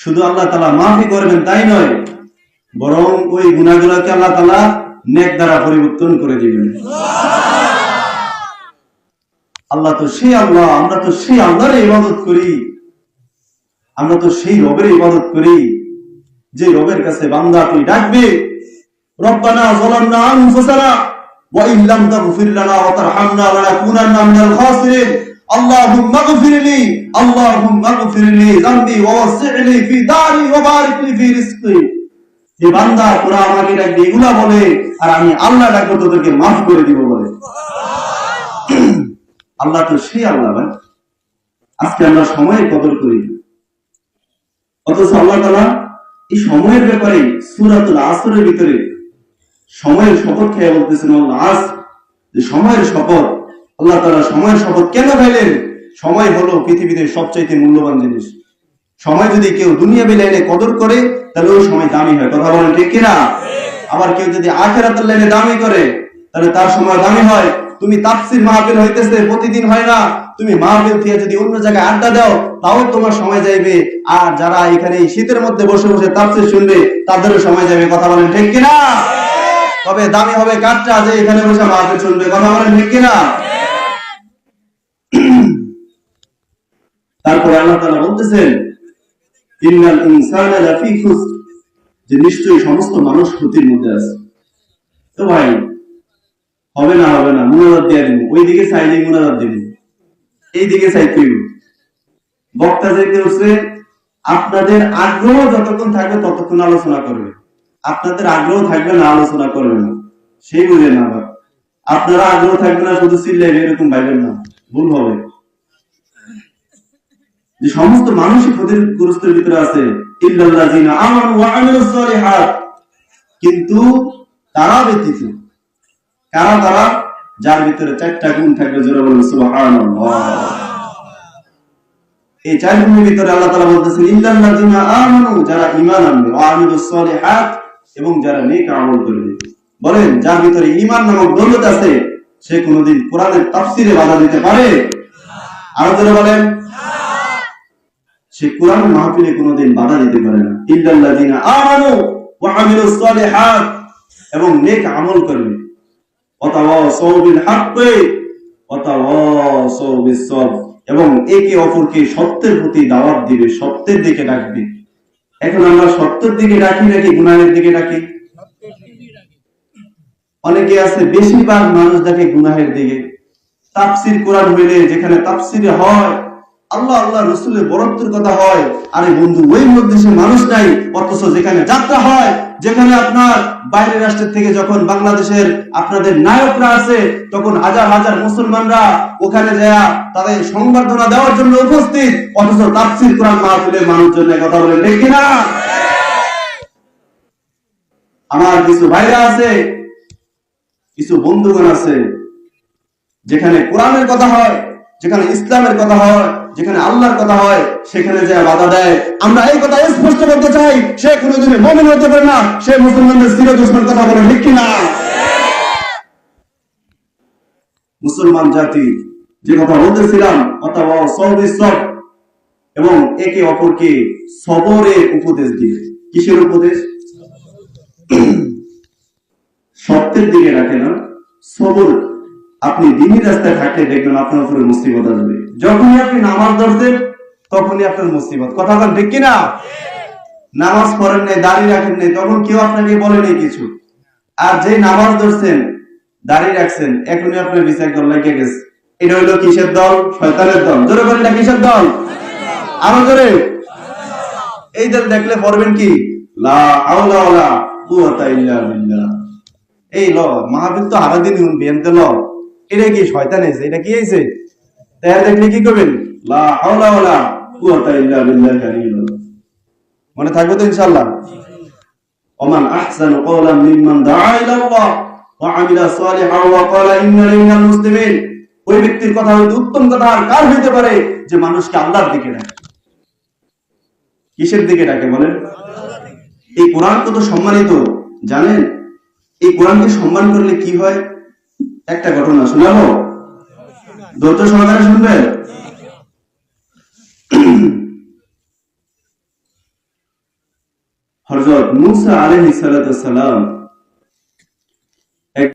শুধু আল্লাহ তালা মাফি করবেন, তাই নয়, বরং ওই গুণাগুলোকে আল্লাহ তালা নেক দ্বারা পরিবর্তন করে দিবেন। আল্লাহ তো সেই আল্লাহ, আমরা তো সেই আল্লাহর ইবাদত করি। আমরা তো সেই রবের ইবাদত করি। যে রবের কাছে বান্দা তুই ডাকবে, রব্বানা যালামনা আনফুসানা ওয়া ইন লাম তাগফির লানা ওয়া তারহামনা লানাকুনান্না মিনাল খাসিরিন। اللهم اغفر لي اللهم اغفر لي ذنبي ووسع لي في داري وبارك لي في رزقي যে বান্দা তোরা আমাকে ডাকবে এগুলা বলে আর আমি আল্লাহ ডাকবো তোদেরকে মাফ করে দিব বলে আল্লাহ তো সেই আল্লাহ ভাই আজকে আমরা সময়ের কদর করি না। অথচ আল্লাহ তালা এই সময়ের ব্যাপারে সুরাতুল আসরের ভিতরে সময়ের শপথ খেয়ে বলতেছেন আল্লাহ আস যে সময়ের শপথ আল্লাহ তালা সময়ের শপথ কেন খাইলেন সময় হলো পৃথিবীতে সবচাইতে মূল্যবান জিনিস। সময় যদি কেউ দুনিয়া বিলাইনে কদর করে, তাহলে ওই সময় দামি হয়। কথা বলেন ঠিক কিনা? আবার কেউ যদি আখেরাতের লাইনে দামি করে, তাহলে তার সময় দামি হয়। তুমি তাফসির মাহফিল হইতেছে, প্রতিদিন হয় না। তুমি মাহফিল থেকে যদি অন্য জায়গায় আড্ডা দাও, তাও তোমার সময় যাইবে। আর যারা এখানে শীতের মধ্যে বসে বসে তাফসির শুনবে, তাদেরও সময় যাবে কথা বলেন ঠিক কিনা? তবে দামি হবে কাঠটা যে এখানে বসে মাহফিল শুনবে। কথা বলেন ঠিক কিনা? বলতেছেন যে নিশ্চয়ই সমস্ত মানুষ ক্ষতির মধ্যে আছে। তো ভাই, হবে না হবে না, মুনাজাত দিয়ে দিব। ওই দিকে চাইলে মুনাজাত দিব। এই দিকে চাইতে হইব। বক্তা যেতে হচ্ছে, আপনাদের আগ্রহ যতক্ষণ থাকবে ততক্ষণ আলোচনা করবে। আপনাদের আগ্রহ থাকবে না, আলোচনা করবে না। সেই বুঝে না আবার। আপনারা আগ্রহ থাকবে না, শুধু চিল্লাইবে, এরকম ভাইবেন না। ভুল হবে। যে সমস্ত মানুষই ক্ষতিগ্রস্তের ভিতরে আছে কিন্তু তারা ব্যতীত, কারা তারা? যার ভিতরে চারটা গুণ থাকবে, জোরে এই চার গুণের ভিতরে আল্লাহ তাআলা বলতেছেন, ইল্লাল্লাযিনা আমানু, যারা ঈমান আনবে, ওয়া সালিহাত, এবং যারা নেক আমল করবে। বলেন, যার ভিতরে ঈমান নামক দৌলত আছে, সে কোনোদিন কোরআনের তাফসিরে বাধা দিতে পারে? আরও বলেন। সে কোরআন মাহফিলে কোনোদিন বাধা দিতে পারে না। ইল্লাল্লাযিনা আমানু ওয়া আমিলুস সালিহাত। এবং নেক আমল করবে। ওয়াতাওয়াসাউ বিল হাক্কি ওয়াতাওয়াসাউ বিস সবর এবং একে অপরকে সত্যের প্রতি দাওয়াত দিবে, সত্যের দিকে ডাকবে। এখন আমরা সত্যের দিকে ডাকি নাকি গুনাহের দিকে ডাকি? অনেকে আছে, বেশিরভাগ মানুষ দেখে গুনাহের দিকে। তাফসির কোরআন হইলে যেখানে তাফসিরে হয় আল্লাহ আল্লাহ রসুলের বরত্বের কথা হয়। আরে বন্ধু, ওই মধ্যে মানুষ নাই, অথচ যেখানে যাত্রা হয়, যেখানে আপনার বাইরের রাষ্ট্রের থেকে যখন বাংলাদেশের আপনাদের নায়করা আছে তখন হাজার হাজার মুসলমানরা ওখানে যায়, তাদের সংবর্ধনা দেওয়ার জন্য উপস্থিত। অথচ তাফসির কোরআন মাহফিলের মানুষজন কথা বলে ঠিক কিনা? আমার কিছু ভাইরা আছে, কিছু বন্ধুগণ আছে, যেখানে কোরআনের কথা হয় যেখানে ইসলামের কথা হয়, যেখানে আল্লাহর কথা হয়, সেখানে যে বাধা দেয়। আমরা এই কথা স্পষ্ট করতে চাই সে কোনোদিন মমিন হতে পারে না, সে মুসলমানদের স্থির দুশ্মন কথা বলে, ঠিক কিনা? মুসলমান জাতি, যে কথা বলতেছিলাম অথবা সব এবং একে অপরকে সবরে উপদেশ দিবে কিসের উপদেশ? সত্যের দিকে রাখে না, সবর। আপনি দিনই রাস্তায় থাকলে দেখবেন আপনার উপরে মুসিবত আসবে। যখনই আপনি নামাজ ধরছেন, তখনই আপনার মুসিবত। কথা বলেন ঠিক কিনা? নামাজ পড়েন নাই দাঁড়িয়ে রাখেন নাই, তখন কেউ আপনাকে বলে নেই কিছু। আর যে নামাজ ধরছেন দাঁড়িয়ে রাখছেন, এখনই আপনার বিচার দল লেগে গেছে। এটা হইল কিসের দল? শয়তানের দল। জোরে বলেন না কিসের দল? আরও জোরে। এই দল দেখলে পড়বেন কি? লা হাওলা ওয়ালা কুওয়াতা ইল্লা বিল্লাহ। এই ল, মাহফিল তো হারা দিন বিয়ান্তে ল। এটা কি শয়তান এসে এটা কি হয়েছে? তাই দেখলে কি করবেন? মনে থাকবে তো ইনশাআল্লাহ? ওমান আহসানু কওলাম মিম্মান দাআ ইলা আল্লাহ ওয়া আমিলা ওয়া ক্বালা মুসলিমিন। ওই ব্যক্তির কথা উত্তম কথা আর কার হইতে পারে যে মানুষকে আল্লাহর দিকে ডাকে? কিসের দিকে ডাকে বলেন? এই কোরআন কত সম্মানিত, জানেন? এই কোরআনকে সম্মান করলে কি হয়? একটা ঘটনা শোনাবো? দ্বৈত সহকারে শুনবে হজরত মুসা আলহ সালাম